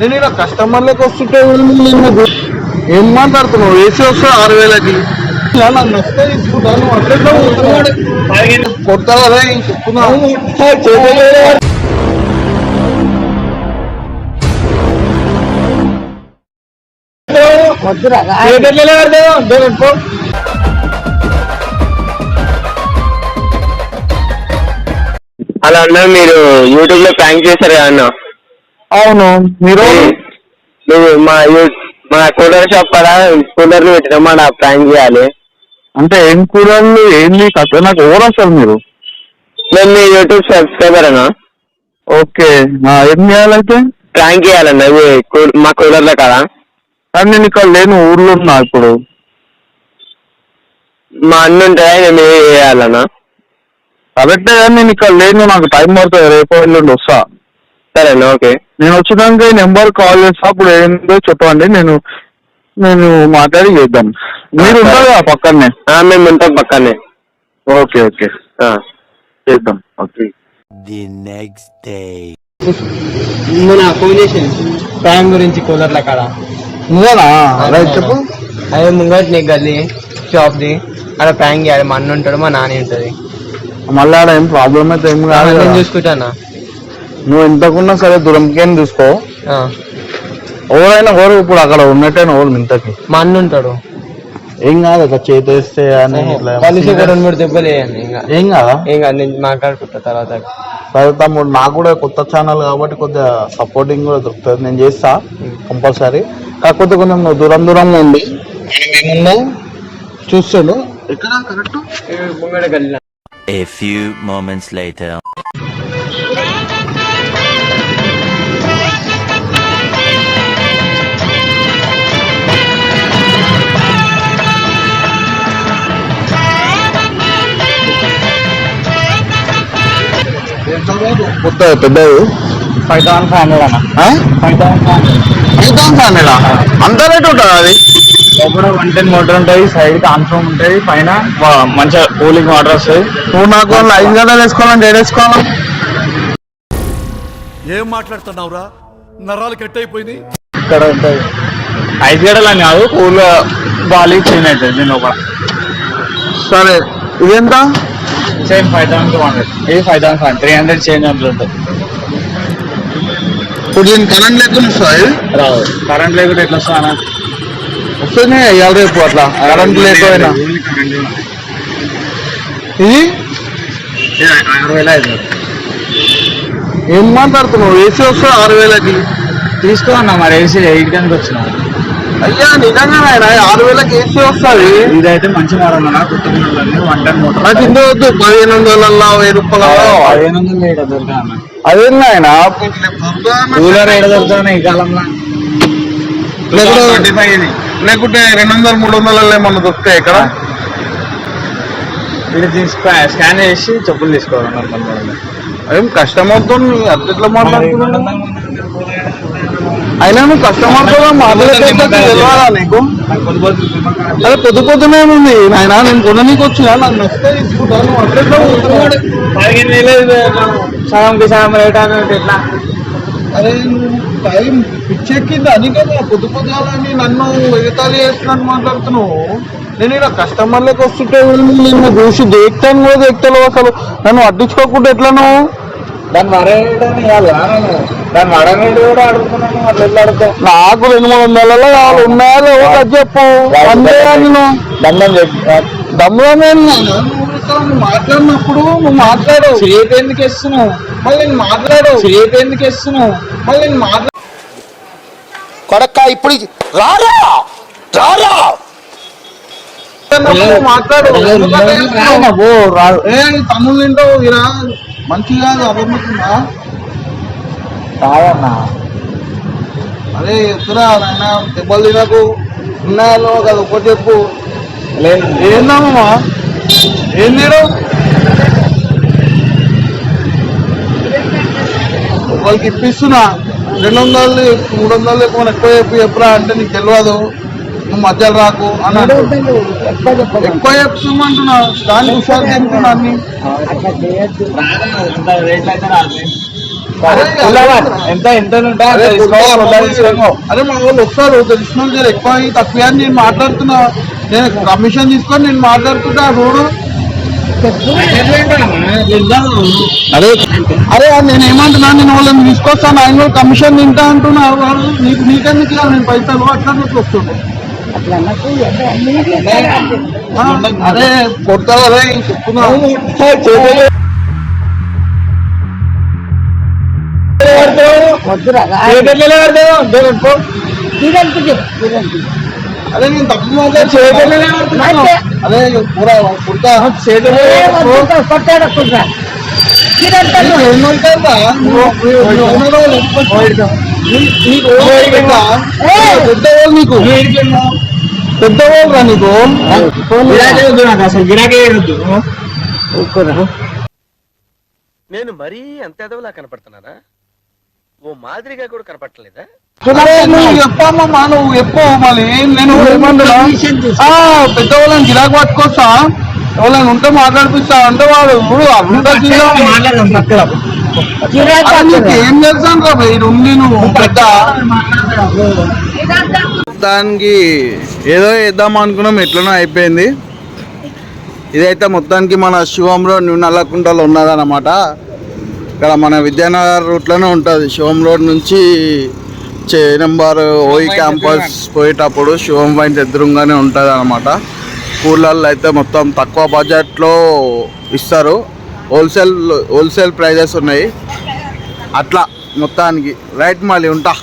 నేను ఇక్కడ కస్టమర్లకు వస్తుంటే ఏం మాట్లాడుతున్నావు? ఏసీ వస్తే ఆరు వేలకి. ఇలా నాకు నచ్చితే తీసుకుంటా నువ్వు అట్లెట్లా పోతున్నాడు కదా చెప్తున్నా? అలా అన్న మీరు యూట్యూబ్లో ప్రాంక్ చేశారు అన్న. అవును. మీరు? నువ్వు మా మా కూలర్ షాప్ కాడ కూలర్ పెట్టినాం మన ప్రాంక్ చేయాలి. అంటే ఏం కూరలు ఏంది కథ నాకు ఎవరు అసలు మీరు? నేను మీ యూట్యూబ్ సబ్స్క్రైబర్ అన్న ఓకే ఏం చేయాలైతే ప్రాంక్ చేయాలన్న కూ- మా కూలర్లో కదా కానీ నేను ఇక్కడ లేను ఊర్లో ఉన్నా ఇప్పుడు. మా అన్న ఉంటే ఆయన మీరు చేయాలన్న? కరెక్టే కానీ నేను ఇక్కడ లేను నాకు టైం పడుతుంది రేపు ఎల్లుండి వస్తా. సరేనా ఓకే. నేను వచ్చినాక ఈ నెంబర్ కాల్ చేస్తా అప్పుడు ఏందో చెప్పండి నేను నేను మాట్లాడి చేద్దాం. మీరు ఉంటారు కదా పక్కనే? ఆ, మేము ఉంటాం పక్కనే. Okay okay. ఆ. చేద్దాం ఓకే. The next day. మొన్న ఫోన్ టైం గురించి కూలర్ల కాడ? నువ్వేనా అదే చెప్పు. అదే ముంగట్ నీ గల్లీ షాప్ది. అక్కడ ప్రాంక్ చేయాలి మా అన్న ఉంటాడు మా నాని ఉంటుంది. మళ్ళీ ఆడ ఏం ప్రాబ్లం అయితే ఏం కాదు నేను కదా. చూసుకుంటానా? నువ్వు ఎంతకున్నా సరే దూరంకేం చూసుకో ఆ. ఎవరైనా ఎవరు ఇప్పుడు అక్కడ ఉన్నట్టేనా ఎవరు ఇంతకి మా అన్న ఉంటాడు. ఏం కాదు అక్కడ చేతేస్తే అని ఇట్లా కలిసి ఒక రెండు మూడు దెబ్బలు వేయండి ఇంకా. ఏం కాదా? ఏం కాదు నేను మాట్లాడుకుంటా తర్వాత. సరే తమ్ముడు నాకు కూడా కొత్త ఛానల్ కాబట్టి కొద్దిగా సపోర్టింగ్ కూడా దొరుకుతుంది. నేను చేస్తా కంపల్సరీ. కాకపోతే కొంచెం నువ్వు దూరం దూరంగా ఉండి మేమున్నా చూస్తాడు ఎక్కడ correct? A few moments later. కొత్త పెద్దది? ఫైవ్ థౌసండ్ ఫైవ్ హండ్రెడ్ అన్న ఫైవ్ థౌసండ్ ఫైవ్ హండ్రెడ్ అంత రేట్ ఉంటుంది అది? లోపల వన్ టెన్ మోటార్ ఉంటుంది సైడ్ కాన్ఫర్మ్ ఉంటుంది పైన మంచిగా కూలింగ్ వాటర్ వస్తుంది. నువ్వు నాకు ఐదు గంటలు వేసుకోవాలంటే ఏడు వేసుకోవాలి? ఏం మాట్లాడుతున్నావురా? నరాలు కట్ అయిపోయినాయి ఇక్కడ ఉంటుంది. ఐదు గడలు అని కాదు కూల్ బాల్ చేంజ్ అవుతుంది దీని లోపల. సరే ఇదెంత? Same five thousand two hundred. ఇది five thousand five three hundred change ఉంటుంది ఇప్పుడు దీని కరెంట్ లేకుండా వస్తుంది రాదు. కరెంట్ లేకుండా ఎట్లా వస్తా వస్తేనే ఇవాళ రేపు అట్లా. కరెంట్ లేకపోయినా. ఇది? ఆరు వేల ఐదు ఏం మాట్లాడుతున్నావు? ఏసీ వస్తే ఆరు వేలకి. తీసుకో అన్న మరి వేసి ఎయిట్ గంటకి వచ్చినాం అయ్యా నిజంగా ఆయన ఆరు వేలకి ఏసీ వస్తుంది. ఇదైతే మంచి మోడల్ అన్న కొత్త మోడల్ వన్ టెన్ మోటార్ నాకు ఇంత వద్దు పదిహేను వందల వెయ్యి రూపాయల పదిహేను వందలు ఏడు దొరుకుతా అన్న. అదేంది ఆయన కూలర్ ఏడు దొరుకుతాయి ఈ కాలంలో? లేకుంటే రెండు వందలు మూడు వందలలో ఏమన్నా దొరుకుతాయి ఇక్కడ? ఇది తీసుకో స్కాన్ చేసి చెప్పులు తీసుకోవాలి ఏం కస్టమర్తో అట్లా మాట్లాడుతున్నావు అయినా నువ్వు కస్టమర్తో మాట్లాడే తెలియదా నీకు? అదే పొద్దు పొద్దునే ఉంది. నాయన నేను కొననీకి వచ్చినా నాకు నచ్చితే తీసుకుంటా నువ్వు అట్లెట్లా పోతున్నాడు పదిహేను వేలు సగంకి సగం రేట్ అనేది ఎట్లా? అరే నువ్వు టైం పిచ్చెక్కింది? అని కదా. పొద్దు పొద్దుగాలని నన్ను ఎగతాళి చేస్తున్నాను మాట్లాడుతున్నావు. నేను ఇక్కడ కస్టమర్లకు వస్తుంటే నిన్ను చూసి దేక్తాను కూడా దేక్తలేవు అసలు. నన్ను అడ్డించుకోకుండా ఎట్లా నువ్వు? దాన్ని వరేయడానికి కాదు దాన్ని వడనేది కూడా అడుగుతున్నాను అట్లా నాకు రెండు మూడు వందలలో కావాలి ఉన్నాయా లేవో అది చెప్పు దండం నువ్వు మాట్లాడినప్పుడు నువ్వు మాట్లాడు రేపు ఎందుకు ఇస్తున్నావు మళ్ళీ నేను మాట్లాడు రేపు ఎందుకు ఇస్తున్నావు మళ్ళీ నేను మాట్లాడు కొడక్క ఇప్పుడు రారా రారా మాట్లాడు తమ్ముళ్ళు ఇలా మంచి కాదు అర్థమవుతుందా కాదన్నా అదే చెప్తున్నా నాయన దెబ్బలు తినకు. ఉన్నాయో కదా ఒక్కటి చెప్పు. లేదు. ఏందమ్మా? ఏం తీరు వాళ్ళకి ఇప్పిస్తున్నా. రెండు వందలు మూడు వందలు ఎక్కువ ఎక్కువ చెప్పి చెప్పురా అంటే నీకు తెలియదు నువ్వు మధ్యలో రాకు అన్నాడు. ఎక్కువ చెప్తుమంటున్నా దానికి హుషారు చెప్తున్నా అన్ని అట్లా చేయొద్దు. రేట్లు అయితే రాదు ఎంత అరే మా వాళ్ళు వస్తారు తెలిసిన ఎక్కువ తక్కువ అని నేను మాట్లాడుతున్నా. నేను కమిషన్ తీసుకొని నేను మాట్లాడుతుంటా చూడు అరే అరే నేను ఏమంటున్నా? నేను వాళ్ళని తీసుకొస్తాను. ఆయన కమిషన్ తింటా అంటున్నా నీకు నీకెందుకు నేను పైసలు అట్లా వస్తుండే అరే కొడతావు అరే చెప్తున్నా అరే నేను తప్పు మాట్లాడుతున్నా అరే పూరా కుర్తా పెద్దవాళ్ళు నీకు? పెద్దవాళ్ళు రా నీకు అసలు గిరాకే వద్దు. నేను మరీ అంత ఎదవలా కనపడుతున్నారా ఓ మాదిరిగా కూడా కనపడలేదా చెప్పమ్మా నువ్వు చెప్పు మళ్ళీ నేను పెద్దవాళ్ళని గిరాకు పట్టుకొస్తా. ఎవరైనా ఉంటే మాట్లాడిపిస్తా. అంటే వాడు నీకు ఏం ఉండి నువ్వు. పెద్ద మొత్తానికి ఏదో వేద్దాం అనుకున్నాం ఎట్లనో అయిపోయింది. ఇదైతే మొత్తానికి మన శివంలో న్యూ నల్లకుంటలో ఉన్నదన్నమాట. ఇక్కడ మన విద్యానగర్ రూట్లోనే ఉంటుంది. శివం రోడ్ నుంచి చే నెంబర్ ఓయి క్యాంపస్ పోయేటప్పుడు శివం పాయింట్ ఎదురుగానే ఉంటుంది అనమాట స్కూళ్ళల్లో అయితే మొత్తం తక్కువ బడ్జెట్లో ఇస్తారు. హోల్సేల్ హోల్సేల్ ప్రైజెస్ ఉన్నాయి. అట్లా మొత్తానికి రైట్ మళ్ళీ ఉంటా.